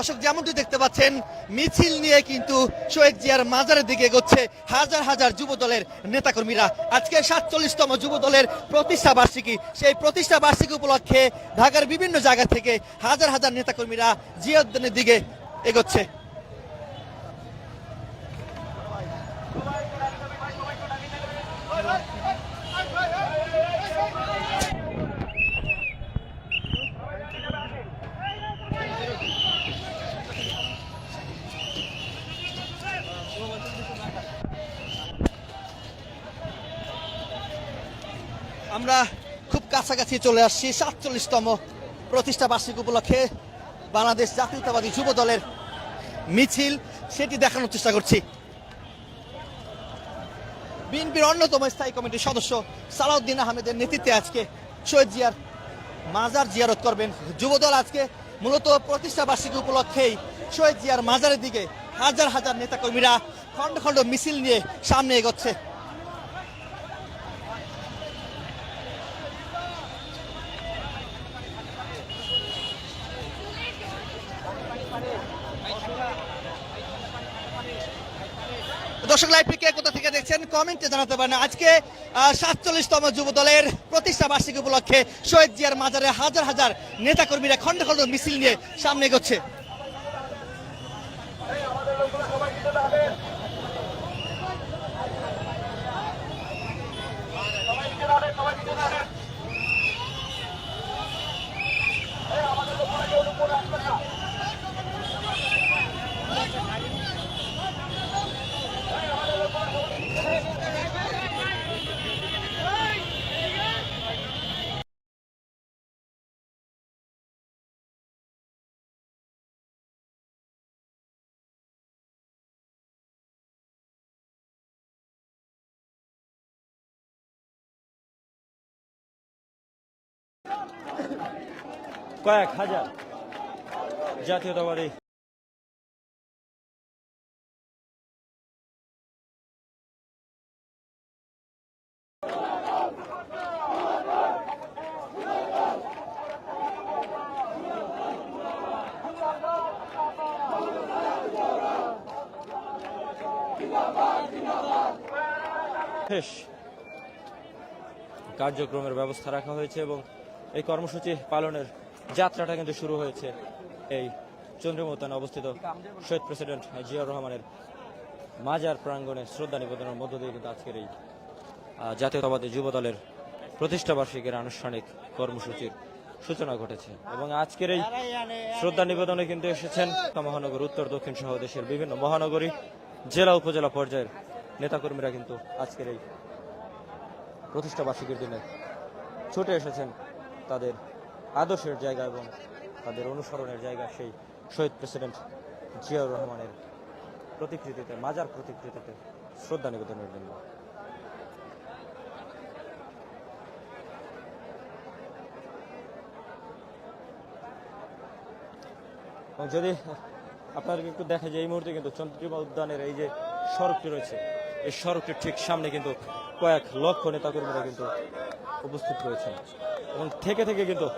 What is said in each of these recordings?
দর্শক, যেমনটি দেখতে পাচ্ছেন, মিছিল নিয়ে কিন্তু শোয়েক জিয়ার মাজারের দিকে এগোচ্ছে হাজার হাজার যুব দলের নেতাকর্মীরা। আজকে সাতচল্লিশতম যুব দলের প্রতিষ্ঠা বার্ষিকী। সেই প্রতিষ্ঠা বার্ষিকী উপলক্ষে ঢাকার বিভিন্ন জায়গা থেকে হাজার হাজার নেতাকর্মীরা জিয়া উদ্যানের দিকে এগোচ্ছে। আমরা খুব কাছাকাছি চলে আসছি সাতচল্লিশতম প্রতিষ্ঠা বার্ষিক উপলক্ষে বাংলাদেশ জাতীয়তাবাদী যুব দলের মিছিল। সেটি দেখানোর চেষ্টা করছি। বিএনপির অন্যতম স্থায়ী কমিটির সদস্য সালাউদ্দিন আহমেদের নেতৃত্বে আজকে শহীদ জিয়ার মাজার জিয়ারত করবেন যুবদল আজকে। মূলত প্রতিষ্ঠা বার্ষিকী উপলক্ষেই শহীদ জিয়ার মাজারের দিকে হাজার হাজার নেতাকর্মীরা খণ্ড খণ্ড মিছিল নিয়ে সামনে এগোচ্ছে। দর্শক লাইভ কে কোথা থেকে দেখছেন? কমেন্টে জানাতে পারেন। আজকে সাতচল্লিশতম যুব দলের প্রতিষ্ঠা বার্ষিকী উপলক্ষে শহীদ জিয়ার মাজারে হাজার হাজার নেতাকর্মীরা খণ্ড খণ্ড মিছিল নিয়ে সামনে এগোচ্ছে। কয়েক হাজার জাতীয়তাবাদী কার্যক্রমের ব্যবস্থা রাখা হয়েছে এবং এই কর্মসূচি পালনের যাত্রাটা কিন্তু শুরু হয়েছে। এই চন্দ্রমোতানে অবস্থিত শহীদ প্রেসিডেন্ট জিয়াউর রহমানের মাজার প্রাঙ্গণে শ্রদ্ধা নিবেদনের মধ্য দিয়ে কিন্তু আজকের এই জাতীয়তাবাদী যুব দলের প্রতিষ্ঠা বার্ষিকীর আনুষ্ঠানিক কর্মসূচির সূচনা ঘটেছে এবং আজকের এই শ্রদ্ধা নিবেদনে কিন্তু এসেছেন মহানগর, উত্তর, দক্ষিণ সহ দেশের বিভিন্ন মহানগরী, জেলা, উপজেলা পর্যায়ের নেতাকর্মীরা কিন্তু আজকের এই প্রতিষ্ঠাবার্ষিকীর দিনে ছুটে এসেছেন। তাদের আদর্শের জায়গা এবং তাদের অনুসরণের জায়গা সেই শহীদ প্রেসিডেন্ট জিয়াউর রহমানের প্রতিকৃতিতে, মাজার প্রতিকৃতিতে শ্রদ্ধা নিবেদনের জন্য। যদি আপনাদেরকে একটু দেখা যায় এই মুহূর্তে কিন্তু চন্দ্রিমা উদ্যানের এই যে সড়কটি রয়েছে, এই সড়কটির ঠিক সামনে কিন্তু কয়েক লক্ষ নেতাকর্মীরা কিন্তু উপস্থিত রয়েছেন। এবং থেকে থেকে কিন্তু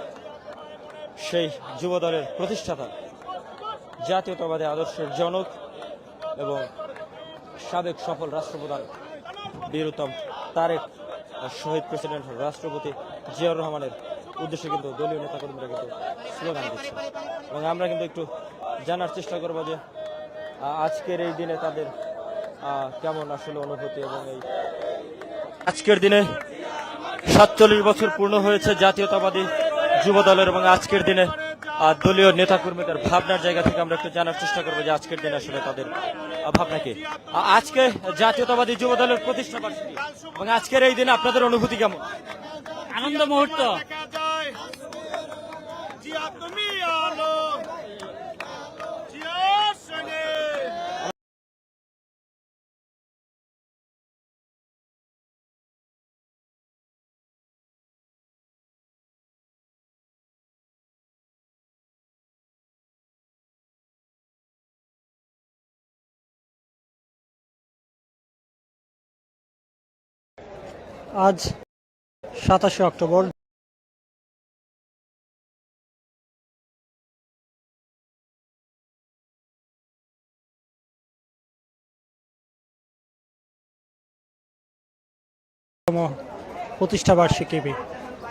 সেই যুব দলের প্রতিষ্ঠাতা, জাতীয়তাবাদী আদর্শের জনক এবং সাবেক সফল রাষ্ট্রপ্রধান বীরুত্তম তারেক শহীদ প্রেসিডেন্ট রাষ্ট্রপতি জিয়াউর রহমানের উদ্দেশ্যে কিন্তু দলীয় নেতাকর্মীরা কিন্তু স্লোগান দিচ্ছে। এবং আমরা কিন্তু একটু জানার চেষ্টা করব যে আজকের এই দিনে তাদের কেমন আসলে অনুভূতি এবং এই আজকের দিনে সাতচল্লিশ বছর পূর্ণ হয়েছে জাতীয়তাবাদী যুব দলের এবং আজকের দিনে আর দলীয় নেতাকর্মীদের ভাবনার জায়গা থেকে আমরা একটু জানার চেষ্টা করব যে আজকের দিনে আসলে তাদের ভাবনা কি। আজকে জাতীয়তাবাদী যুব দলের প্রতিষ্ঠা বার্ষিকী এবং আজকের এই দিনে আপনাদের অনুভূতি কেমন? আনন্দ মুহূর্ত। আজ সাতাশে অক্টোবর। প্রতিষ্ঠা বার্ষিকী।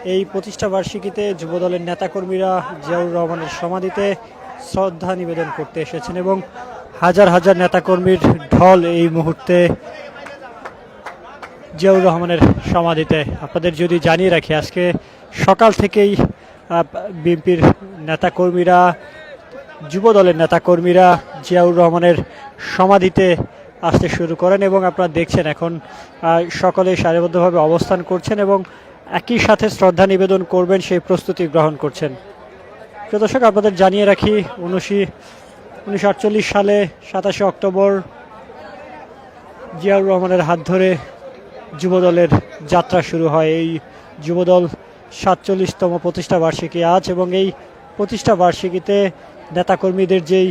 এই প্রতিষ্ঠা বার্ষিকীতে যুবদলের নেতাকর্মীরা জিয়াউর রহমানের সমাধিতে শ্রদ্ধা নিবেদন করতে এসেছেন এবং হাজার হাজার নেতাকর্মীর ঢল এই মুহূর্তে জিয়াউর রহমানের সমাধিতে আপনাদের যদি জানিয়ে রাখি, আজকে সকাল থেকেই বিএনপির নেতাকর্মীরা যুব দলের নেতাকর্মীরা জিয়াউর রহমানের সমাধিতে আসতে শুরু করেন এবং আপনারা দেখছেন এখন সকলে সারিবদ্ধভাবে অবস্থান করছেন এবং একই সাথে শ্রদ্ধা নিবেদন করবেন সেই প্রস্তুতি গ্রহণ করছেন। প্রিয় দর্শক, আপনাদের জানিয়ে রাখি উনিশি উনিশশো আটচল্লিশ সালে সাতাশে অক্টোবর জিয়াউর রহমানের হাত ধরে যুবদলের যাত্রা শুরু হয়। এই যুবদল সাতচল্লিশতম প্রতিষ্ঠা বার্ষিকী আজ এবং এই প্রতিষ্ঠা বার্ষিকীতে নেতাকর্মীদের যেই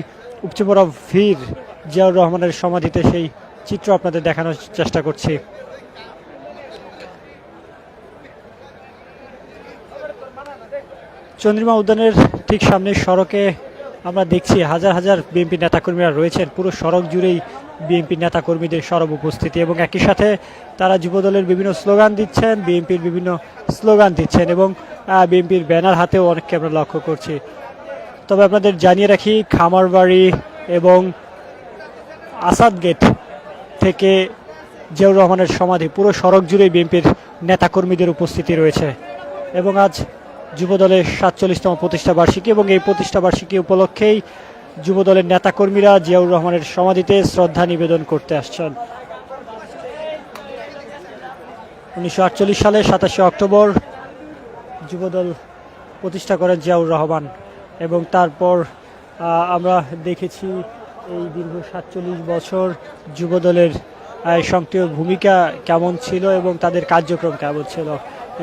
উপচে পড়া ভিড় জিয়াউর রহমানের সমাধিতে সেই চিত্র আপনাদের দেখানোর চেষ্টা করছি। চন্দ্রিমা উদ্যানের ঠিক সামনের সড়কে আমরা দেখছি হাজার হাজার বিএনপি নেতাকর্মীরা রয়েছেন। পুরো সড়ক জুড়েই বিএনপি নেতাকর্মীদের সরব উপস্থিতি এবং একই সাথে তারা যুবদলের বিভিন্ন স্লোগান দিচ্ছেন, বিএনপির বিভিন্ন স্লোগান দিচ্ছেন এবং বিএনপির ব্যানার হাতেও অনেককে আমরা লক্ষ্য করছি। তবে আপনাদের জানিয়ে রাখি, খামারবাড়ি এবং আসাদ গেট থেকে জিয়াউর রহমানের সমাধি, পুরো সড়ক জুড়ে বিএনপির নেতাকর্মীদের উপস্থিতি রয়েছে। এবং আজ যুবদলের সাতচল্লিশতম প্রতিষ্ঠা বার্ষিকী এবং এই প্রতিষ্ঠা বার্ষিকী উপলক্ষেই যুবদলের নেতাকর্মীরা জিয়াউর রহমানের সমাধিতে শ্রদ্ধা নিবেদন করতে আসছেন। উনিশশো আটচল্লিশ সালে সাতাশে অক্টোবর যুবদল প্রতিষ্ঠা করেন জিয়াউর রহমান এবং তারপর আমরা দেখেছি এই দীর্ঘ সাতচল্লিশ বছর যুবদলের সক্রিয় ভূমিকা কেমন ছিল এবং তাদের কার্যক্রম কেমন ছিল।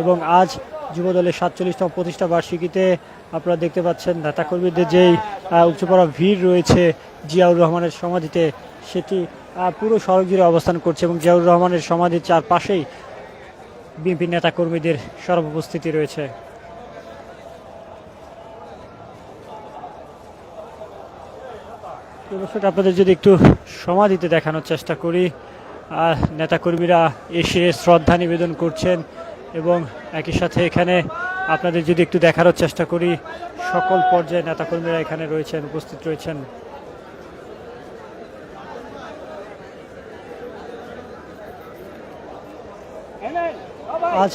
এবং আজ যুবদলের সাতচল্লিশতম প্রতিষ্ঠা বার্ষিকীতে আপনারা দেখতে পাচ্ছেন নেতাকর্মীদের যেই আহ, পড়া ভিড় রয়েছে জিয়াউর রহমানের সমাধিতে সেটি পুরো সড়ক জুড়ে অবস্থান করছে এবং জিয়াউর রহমানের সমাধির চারপাশেই বিএনপি নেতাকর্মীদের সর্ব উপস্থিতি রয়েছে আপনাদের যদি একটু সমাধিতে দেখানোর চেষ্টা করি নেতাকর্মীরা এসে শ্রদ্ধা নিবেদন করছেন এবং একই সাথে এখানে আপনাদের যদি একটু দেখারও চেষ্টা করি, সকল পর্যায়ে নেতাকর্মীরা এখানে রয়েছেন, উপস্থিত রয়েছেন। আজ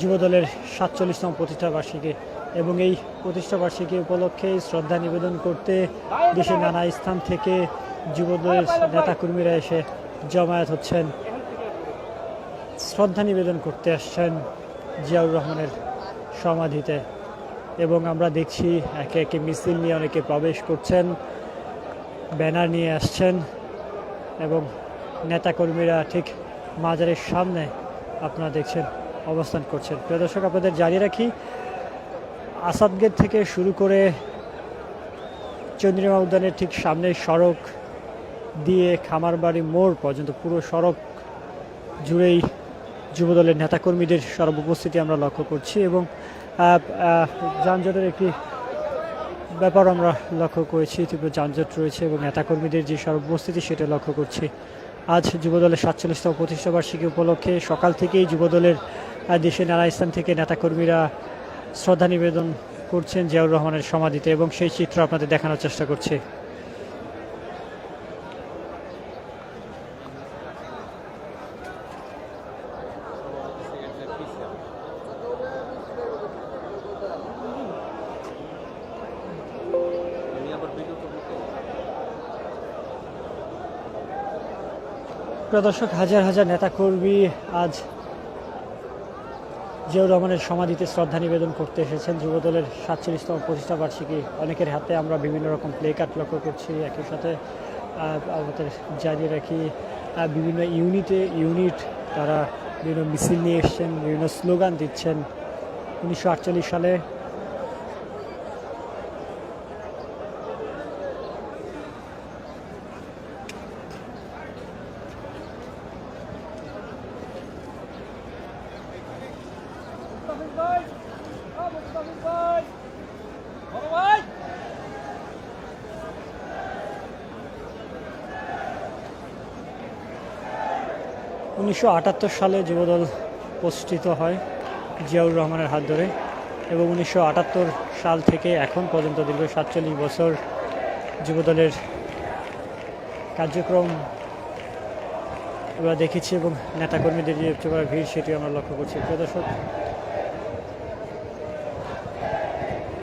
যুবদলের সাতচল্লিশতম প্রতিষ্ঠা বার্ষিকী এবং এই প্রতিষ্ঠা বার্ষিকী উপলক্ষে শ্রদ্ধা নিবেদন করতে দেশের নানা স্থান থেকে যুবদলের নেতাকর্মীরা এসে জমায়েত হচ্ছেন। শ্রদ্ধা নিবেদন করতে আসছেন জিয়াউর রহমানের সমাধিতে। এবং আমরা দেখছি একে একে মিছিল নিয়ে অনেকে প্রবেশ করছেন, ব্যানার নিয়ে আসছেন এবং নেতাকর্মীরা ঠিক মাজারের সামনে আপনারা দেখছেন অবস্থান করছেন। প্রিয় দর্শক, আপনাদের জানিয়ে রাখি, আসাদ গেট থেকে শুরু করে চন্দ্রিমা উদ্যানের ঠিক সামনের সড়ক দিয়ে খামারবাড়ি মোড় পর্যন্ত পুরো সড়ক জুড়েই যুবদলের নেতাকর্মীদের সর্ব উপস্থিতি আমরা লক্ষ্য করছি এবং যানজটের একটি ব্যাপার আমরা লক্ষ্য করেছি, তীব্র যানজট রয়েছে এবং নেতাকর্মীদের যে সর্ব উপস্থিতি সেটা লক্ষ্য করছি। আজ যুবদলের সাতচল্লিশতম প্রতিষ্ঠা বার্ষিকী উপলক্ষে সকাল থেকেই যুবদলের দেশের নানা স্থান থেকে নেতাকর্মীরা শ্রদ্ধা নিবেদন করছেন জিয়াউর রহমানের সমাধিতে এবং সেই চিত্র আপনাদের দেখানোর চেষ্টা করছি। প্রিয় দর্শক হাজার হাজার নেতাকর্মী আজ জিয়াউর রহমানের সমাধিতে শ্রদ্ধা নিবেদন করতে এসেছেন। যুবদলের সাতচল্লিশতম প্রতিষ্ঠা বার্ষিকী অনেকের হাতে আমরা বিভিন্ন রকম প্লে কার্ড লক্ষ্য করছি, একই সাথে আমাদের জানিয়ে রাখি বিভিন্ন ইউনিটে, ইউনিট তারা বিভিন্ন মিছিল নিয়ে এসছেন, বিভিন্ন স্লোগান দিচ্ছেন। উনিশশো আটচল্লিশ সালে উনিশশো আটাত্তর সালে যুবদল প্রতিষ্ঠিত হয় জিয়াউর রহমানের হাত ধরে এবং উনিশশো আটাত্তর সাল থেকে এখন পর্যন্ত দীর্ঘ সাতচল্লিশ বছর যুবদলের কার্যক্রম আমরা দেখেছি এবং নেতাকর্মীদের যে ভিড় সেটি আমরা লক্ষ্য করছি। প্রিয় দর্শক